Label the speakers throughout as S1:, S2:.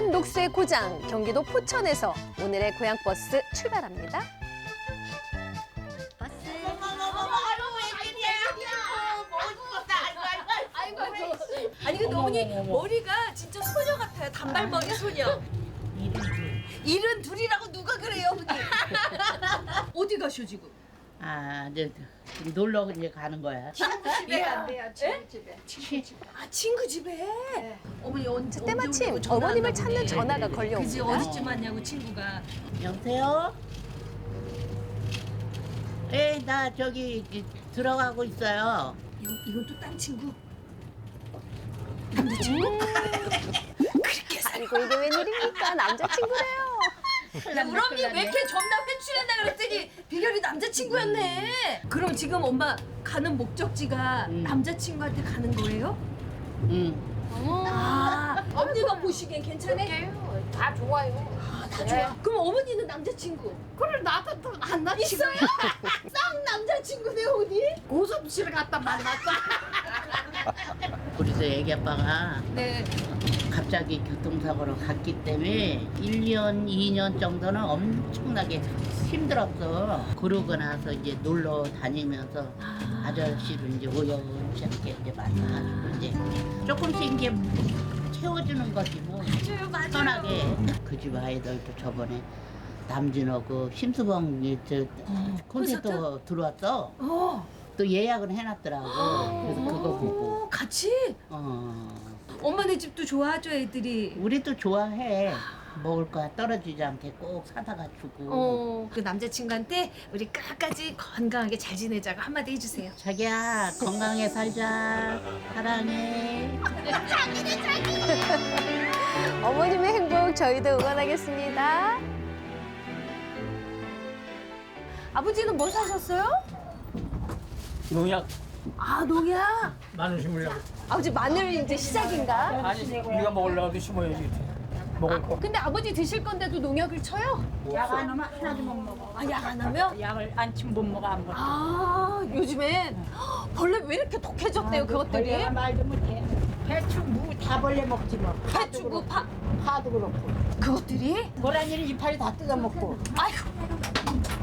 S1: 푸짐한 녹수의 고장 경기도 포천에서 오늘의 고향 버스 출발합니다.
S2: 아이고 아이고. 아니 근데 어머니 머리가 진짜 소녀 같아요. 단발머리 소녀. 일은 둘이라고 누가 그래요, 어머니? 어디 가셔 지금?
S3: 아, 이제 놀러 이제 가는 거야.
S2: 집에 간대요. 친구 집에. 아 친구 집에. 어머니 언제
S1: 때마침
S2: 언제
S1: 어머님을 찾는
S2: 보네.
S1: 전화가
S2: 그지
S1: 걸려옵니다.
S2: 어디쯤 왔냐고 친구가.
S3: 여보세요? 에이, 나 저기 이- 들어가고 있어요.
S2: 이건, 이건 또 딴 친구.
S1: 아이고 이게 웬일입니까? 남자친구래요.
S2: 야, 우리 언니 왜 이렇게 전남 회출했나 그랬더니 비결이 남자친구였네. 그럼 지금 엄마 가는 목적지가
S3: 음.
S2: 남자친구한테 가는 거예요?
S3: 응.
S2: 아, 언니가 보시기엔 괜찮아?
S4: 다 좋아요.
S2: 아, 다 좋아. 그럼 어머니는 남자친구
S4: 그래 나도 또 만나
S2: 있어요? 쌍 남자친구네 어디?
S4: 고섭씨를 갖다 만났어.
S3: 우리도 애기 아빠가
S2: 네.
S3: 갑자기 교통사고로 갔기 때문에 1년, 2년 정도는 엄청나게 힘들었어. 그러고 나서 이제 놀러 다니면서 아저씨를 이제 우연치 않게 이제 만나가지고 이제 조금씩 이제 채워주는 거지 뭐.
S2: 맞아요, 맞아요.
S3: 편하게. 그 집 아이들도 저번에 남진하고 심수봉이 저 콘서트 들어왔어.
S2: 어.
S3: 또 예약을 해놨더라고. 그래서 그거 보고.
S2: 어, 같이?
S3: 어.
S2: 엄마네 집도 좋아하죠, 애들이.
S3: 우리도 좋아해. 먹을 거 떨어지지 않게 꼭 사다가 주고.
S2: 어, 그 남자친구한테 우리 끝까지 건강하게 잘 지내자고 한마디 해주세요.
S3: 자기야 건강해 살자. 사랑해.
S1: 어머님의 행복 저희도 응원하겠습니다.
S2: 아버지는 뭐 사셨어요?
S5: 농약
S2: 아, 농약.
S5: 마늘 심으려고.
S1: 아버지 마늘 이제 시작인가?
S5: 아니 우리가 먹으려고 심어야지. 먹을 거.
S2: 근데 아버지 드실 건데도 농약을 쳐요?
S4: 약 안 하면 하나도 못 먹어.
S2: 아, 약 안 하면?
S4: 약을 안 치면 못 먹어 안 먹어.
S2: 아, 요즘엔 벌레 왜 이렇게 독해졌대요, 그것들이?
S4: 벌레가 말도 못해. 배추 무 다 벌레 먹지 뭐.
S2: 배추, 무, 파,
S4: 파도 그렇고.
S2: 그것들이?
S4: 고라니는 이파리 다 뜯어 먹고.
S2: 아이고,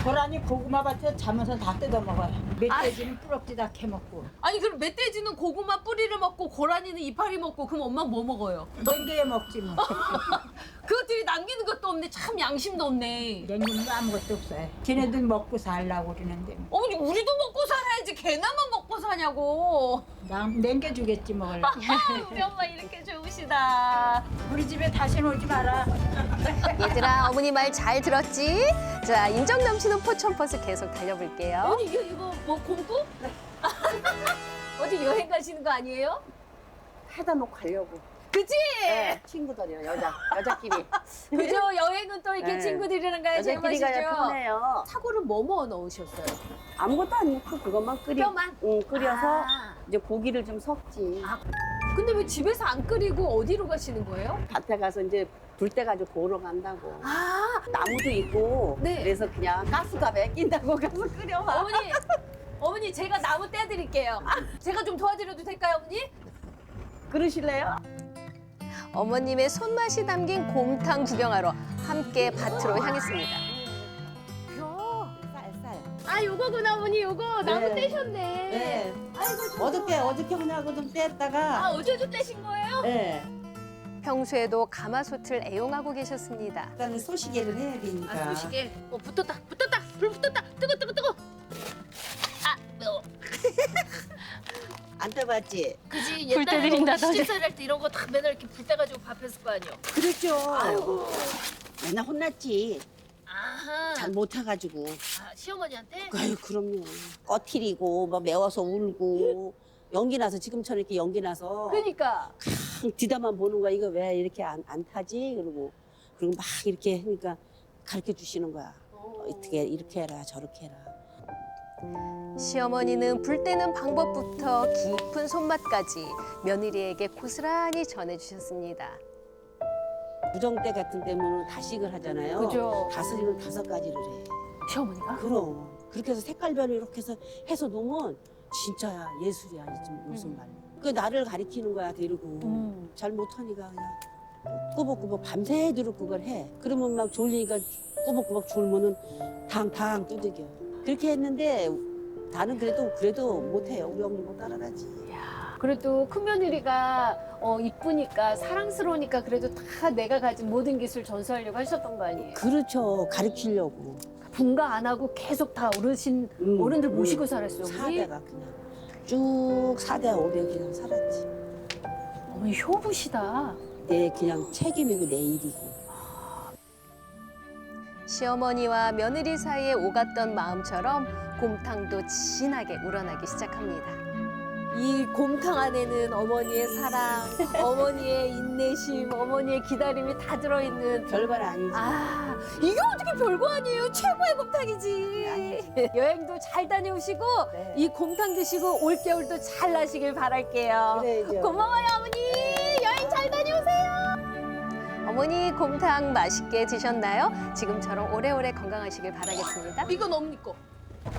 S4: 고라니 고구마 밭에 자면서 다 뜯어 먹어요. 멧돼지는 뿌럭지 다 캐먹고.
S2: 아니 그럼 멧돼지는 고구마 뿌리를 먹고 고라니는 이파리 먹고 그럼 엄마 뭐 먹어요?
S4: 냉게에 먹지 뭐.
S2: 그것들이 남기는 것도 없네. 참 양심도 없네.
S4: 냉기는 거 아무것도 없어요. 걔네들 먹고 살라고 그러는데.
S2: 어머니 우리도 먹고 살아 야지 걔나만 먹고 사냐고.
S4: 난 냉게 주겠지 먹을래.
S2: 아, 우리 엄마 이렇게 좋으시다.
S4: 우리 집에 다시는 오지 마라.
S1: 얘들아 어머니 말 잘 들었지? 자 인정 넘치는 포천버스 계속 달려볼게요.
S2: 어머니 이거 이거 뭐 공부? 어디 여행 가시는 거 아니에요?
S6: 해다 놓고 가려고.
S2: 그지?
S6: 네, 친구들이요, 여자, 여자끼리.
S2: 그죠? 여행은 또 이렇게
S6: 네.
S2: 친구들이랑 가야
S6: 여자끼리 가야
S2: 제맛이죠.
S6: 편해요.
S2: 사고를 뭐뭐 넣으셨어요?
S6: 아무것도 안 넣고 그것만 끓여.
S2: 뼈만?
S6: 응, 끓여서
S2: 아.
S6: 이제 고기를 좀 섞지.
S2: 아. 근데 왜 집에서 안 끓이고 어디로 가시는 거예요?
S6: 밭에 가서 이제 불 때 가지고 보러 간다고.
S2: 아,
S6: 나무도 있고.
S2: 네.
S6: 그래서 그냥 가스갑에 낀다고 가서 끓여 봐.
S2: 어머니, 어머니 제가 나무 떼드릴게요. 제가 좀 도와드려도 될까요, 어머니?
S6: 그러실래요?
S1: 어머님의 손맛이 담긴 곰탕 구경하러 함께 밭으로 향했습니다.
S2: 아, 요거구나, 어머니, 요거 나무
S6: 네.
S2: 떼셨네.
S6: 네.
S2: 아이고.
S6: 어저께, 어저께 하냐고 좀
S2: 아,
S6: 뗐다가.
S2: 어제도 떼신 거예요?
S6: 네.
S1: 평소에도 가마솥을 애용하고 계셨습니다.
S6: 일단은 소시계를 해야 되니까.
S2: 아, 소시계. 어, 붙었다, 붙었다, 불 붙었다. 뜨거, 뜨거, 뜨거.
S6: 안 떠봤지?
S2: 그지,
S1: 불
S2: 옛날에
S1: 때린다더니.
S2: 어머니 시집살 할때 이런 거 다 맨날 이렇게 불 떼가지고 밥 했을 거 아니에요?
S6: 그랬죠.
S2: 아이고.
S6: 맨날 혼났지.
S2: 아하.
S6: 잘 못해가지고.
S2: 아, 시어머니한테?
S6: 아유 그럼요. 꺼트리고 막 매워서 울고 연기 나서 지금처럼 이렇게 연기 나서
S2: 그니까.
S6: 막 뒤다만 보는 거야. 이거 왜 이렇게 안, 안 타지? 그러고 그리고 막 이렇게 하니까 가르쳐 주시는 거야. 어떻게 이렇게 해라 저렇게 해라.
S1: 시어머니는 불 때는 방법부터 깊은 손맛까지 며느리에게 고스란히 전해주셨습니다.
S6: 부정 때 같은 때면 다식을 하잖아요.
S2: 그죠.
S6: 다스리는 다섯 가지를 해.
S2: 시어머니가?
S6: 그럼 그렇게 해서 색깔별로 이렇게 해서 해서 놓으면 진짜 예술이야. 좀 무슨 말. 그 나를 가리키는 거야 데리고.
S2: 음.
S6: 잘 못하니까 그냥 꾸벅꾸벅 밤새도록 그걸 해. 그러면 막 졸리니까 꾸벅꾸벅 졸면은 당당 두들겨. 그렇게 했는데 나는 그래도 그래도 못해요. 우리 어머니 못 따라가지.
S2: 그래도 큰 며느리가 어, 이쁘니까 사랑스러우니까 그래도 다 내가 가진 모든 기술 전수하려고 하셨던 거 아니에요?
S6: 그렇죠. 가르치려고.
S2: 분가 안 하고 계속 다 어르신
S6: 음,
S2: 어른들
S6: 음.
S2: 모시고 살았어요. 우리
S6: 사대가 그냥 쭉 사대 오래 그냥 살았지.
S2: 어머니 효부시다.
S6: 내 그냥 책임이고 내 일이고.
S2: 시어머니와 며느리 사이에 오갔던 마음처럼 곰탕도 진하게 우러나기 시작합니다. 이 곰탕 안에는 어머니의 사랑, 어머니의 인내심, 어머니의 기다림이 다 들어있는
S6: 별말 아니지.
S2: 아, 이게 어떻게 별거 아니에요? 최고의 곰탕이지. 여행도 잘 다녀오시고
S6: 네.
S2: 이 곰탕 드시고 올 겨울도 잘 나시길 바랄게요.
S6: 그래야죠.
S2: 고마워요, 어머니. 어머니 곰탕 맛있게 드셨나요? 지금처럼 오래오래 건강하시길 바라겠습니다. 이건 어머니 거.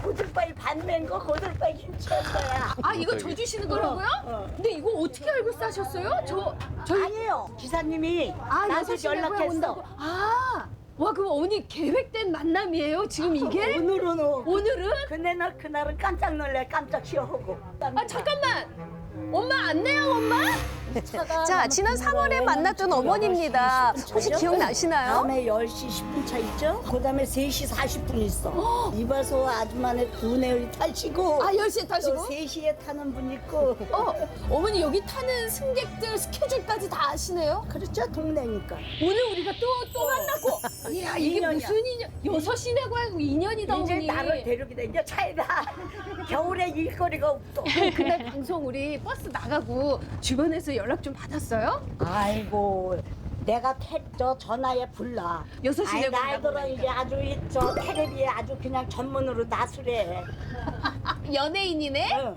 S4: 고들바위 반맨 거 고들바위 김치한 거야.
S2: 아, 이거 저 주시는 거라고요? 근데 이거 어떻게 알고 싸셨어요? 저 저희
S4: 아니에요. 기사님이
S2: 아,
S4: 나한테
S2: 여섯
S4: 연락했어.
S2: 온다고. 아, 와 그럼 어머니 계획된 만남이에요? 지금 이게?
S4: 오늘은 오.
S2: 오늘은?
S4: 근데 나 그날은 깜짝 놀래 깜짝 쉬어하고.
S2: 아 잠깐만. 엄마 안 내요, 엄마? 자, 지난 3월에 만났던 어머니입니다. 혹시 기억나시나요?
S4: 다음에 10시 10분 차 있죠? 그 다음에 3시 40분 있어. 이봐서 아줌마네 두뇌를 타시고
S2: 아, 10시에
S4: 또
S2: 타시고?
S4: 3시에 타는 분 있고
S2: 어, 어머니 여기 타는 승객들 스케줄까지 다 아시네요?
S4: 그렇죠 동네니까.
S2: 오늘 우리가 또, 또 만났고. 이야, 이게
S4: 인연이야.
S2: 무슨 인연? 여섯 시내고 하고 인연이다,
S4: 이제
S2: 어머니.
S4: 나를 데려기다 이제 차에다 겨울에 일거리가 없어.
S2: 그날 방송 우리 버스 나가고 주변에서 연락 좀 받았어요?
S4: 아이고 내가 태, 저 전화에 불러.
S2: 여섯
S4: 아이
S2: 시내고
S4: 나이들은 이제 아주 이- 저 테레비에 아주 그냥 전문으로 나술해.
S2: 연예인이네?
S4: 응.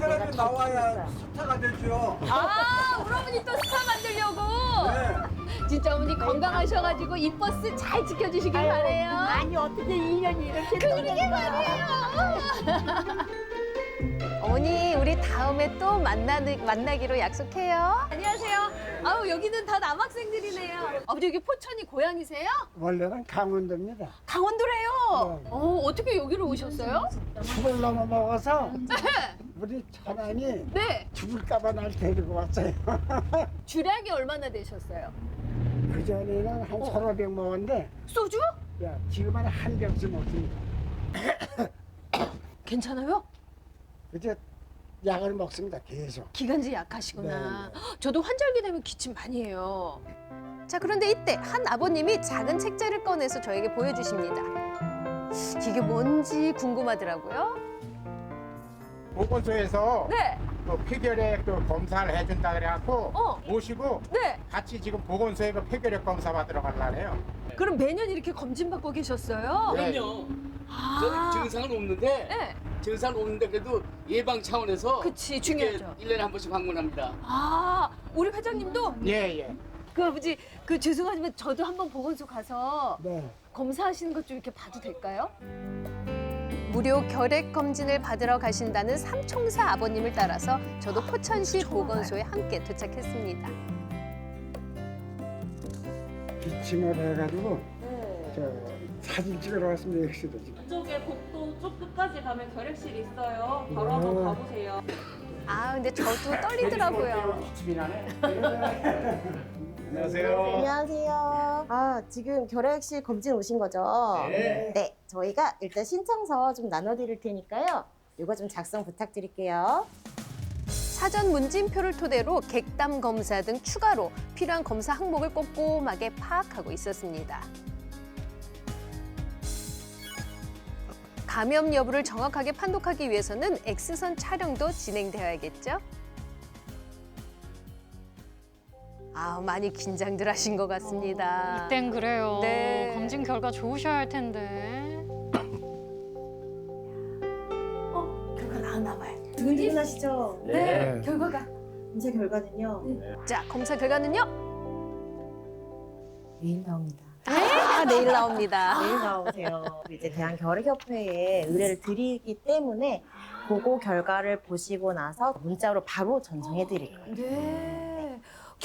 S7: 텔레비 나와야 스타가 되죠.
S2: 아, 우리 어머니 또 스타 만들려고.
S7: 네.
S2: 진짜 어머니 건강하셔가지고 이 버스 잘 지켜주시길 바래요.
S4: 아니 어떻게 인연이 이렇게
S2: 그러게 말이에요. 다음에 또 만나는, 만나기로 약속해요. 안녕하세요. 아우, 여기는 다 남학생들이네요. 아버지, 여기 포천이 고향이세요?
S7: 원래는 강원도입니다.
S2: 강원도래요.
S7: 네.
S2: 어, 어떻게 여기로 오셨어요?
S7: 죽을 넘어 먹어서 우리 천안이
S2: 네.
S7: 죽을까봐 날 데리고 왔어요.
S2: 주량이 얼마나 되셨어요?
S7: 그 전에는 한 서너 병 먹었는데,
S2: 소주?
S7: 야, 지금은 한 병씩 먹습니다.
S2: 괜찮아요?
S7: 이제 약을 먹습니다. 계속.
S2: 기관지 약하시구나.
S7: 네,
S2: 저도 환절기 되면 기침 많이 해요. 자, 그런데 이때 한 아버님이 작은 책자를 꺼내서 저에게 보여주십니다. 이게 뭔지 궁금하더라고요.
S8: 보건소에서
S2: 네,
S8: 그 폐결핵 그 검사를 해준다 그래갖고
S2: 어.
S8: 모시고
S2: 네.
S8: 같이 지금 보건소에 그 폐결핵 검사 받으러 가려네요.
S2: 그럼 매년 이렇게 검진 받고 계셨어요?
S8: 네.
S9: 그럼요.
S2: 아,
S9: 저는 증상은 없는데
S2: 네.
S9: 증상은 없는데 그래도 예방 차원에서
S2: 그치, 중요하죠.
S9: 일년에한 번씩 방문합니다.
S2: 아, 우리 회장님도
S8: 예, 예.
S2: 그 아버지 그 죄송하지만 저도 한번 보건소 가서
S7: 네.
S2: 검사하시는 것 좀 이렇게 봐도 될까요? 무료 결핵 검진을 받으러 가신다는 삼총사 아버님을 따라서 저도 포천시 보건소에 함께 도착했습니다.
S7: 기침을 해가지고 저 사진 찍으러 왔습니다. 역시도 지금.
S10: 이쪽에 복도 쪽 끝까지 가면 결핵실 있어요. 바로
S7: 오.
S10: 한번 가보세요.
S2: 아 근데 저도 떨리더라고요.
S8: 기침이 나네.
S7: 안녕하세요.
S11: 안녕하세요. 아, 지금 결핵실 검진 오신 거죠?
S8: 네.
S11: 저희가 일단 신청서 좀 나눠드릴 테니까요. 이거 좀 작성 부탁드릴게요.
S2: 사전 문진표를 토대로 객담 검사 등 추가로 필요한 검사 항목을 꼼꼼하게 파악하고 있었습니다. 감염 여부를 정확하게 판독하기 위해서는 X선 촬영도 진행되어야겠죠? 아, 많이 긴장들 하신 것 같습니다.
S12: 이땐 그래요.
S2: 네.
S12: 검진 결과 좋으셔야 할 텐데.
S2: 결과 나왔나 봐요.
S11: 두근두근하시죠?
S2: 네, 결과가.
S11: 검사 결과는요.
S2: 자, 검사 결과는요?
S11: 나옵
S2: 아, 내일 나옵니다.
S11: 내일 나오세요. 이제 대한결핵협회에 의뢰를 드리기 때문에 보고 결과를 보시고 나서 문자로 바로 전송해 드릴 거예요.
S2: 네.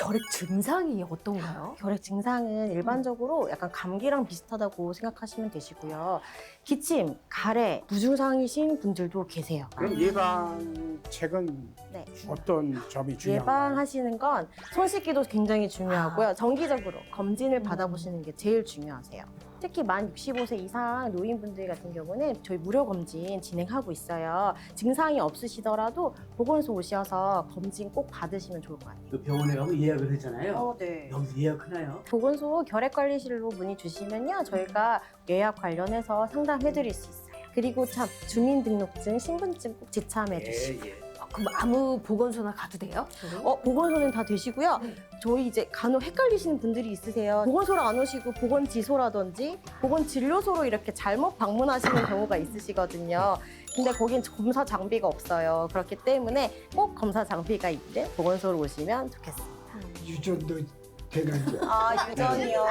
S2: 결핵 증상이 어떤가요?
S11: 결핵 증상은 일반적으로 약간 감기랑 비슷하다고 생각하시면 되시고요. 기침, 가래, 무증상이신 분들도 계세요.
S7: 그럼 예방책은
S11: 네.
S7: 어떤 점이 중요한가요?
S11: 예방하시는 건 손 씻기도 굉장히 중요하고요. 정기적으로 검진을 받아보시는 게 제일 중요하세요. 특히 만 65세 이상 노인분들 같은 경우는 저희 무료 검진 진행하고 있어요. 증상이 없으시더라도 보건소 오셔서 검진 꼭 받으시면 좋을 것 같아요.
S13: 그 병원에 가면 예약을 하잖아요.
S11: 어, 네.
S13: 여기서 예약하나요?
S11: 보건소 결핵관리실로 문의 주시면요. 저희가 예약 관련해서 상담해 드릴 수 있어요. 그리고 참 주민등록증, 신분증 꼭 지참해 주시고.
S13: 예, 예.
S2: 그럼 아무 보건소나 가도 돼요?
S11: 어, 보건소는 다 되시고요. 저희 이제 간혹 헷갈리시는 분들이 있으세요. 보건소로 안 오시고 보건지소라든지 보건진료소로 이렇게 잘못 방문하시는 경우가 있으시거든요. 근데 거긴 검사 장비가 없어요. 그렇기 때문에 꼭 검사 장비가 있는 보건소로 오시면 좋겠습니다.
S7: 유전도 되는지
S11: 아, 유전이요.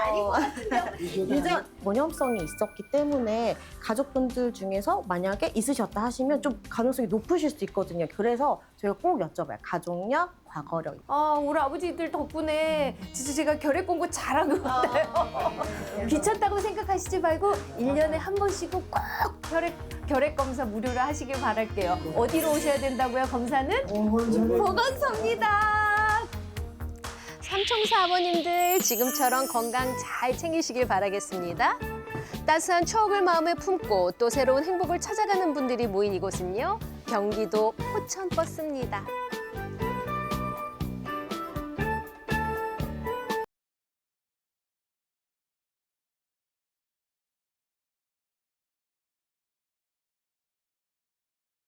S7: 유전
S11: 유전 전염성이 있었기 때문에 가족분들 중에서 만약에 있으셨다 하시면 좀 가능성이 높으실 수 있거든요. 그래서 저희가 꼭 여쭤봐요. 가족력, 과거력.
S2: 아, 우리 아버지들 덕분에 진짜 제가 결핵 공부 잘한 것 같아요. 귀찮다고 생각하시지 말고 일년에한 번씩은 꼭 결핵, 결핵 검사 무료로 하시길 바랄게요. 어디로 오셔야 된다고요, 검사는? 보건소입니다.
S1: 삼총사 아버님들 지금처럼 건강 잘 챙기시길 바라겠습니다. 따스한 추억을 마음에 품고 또 새로운 행복을 찾아가는 분들이 모인 이곳은요. 경기도 포천버스입니다.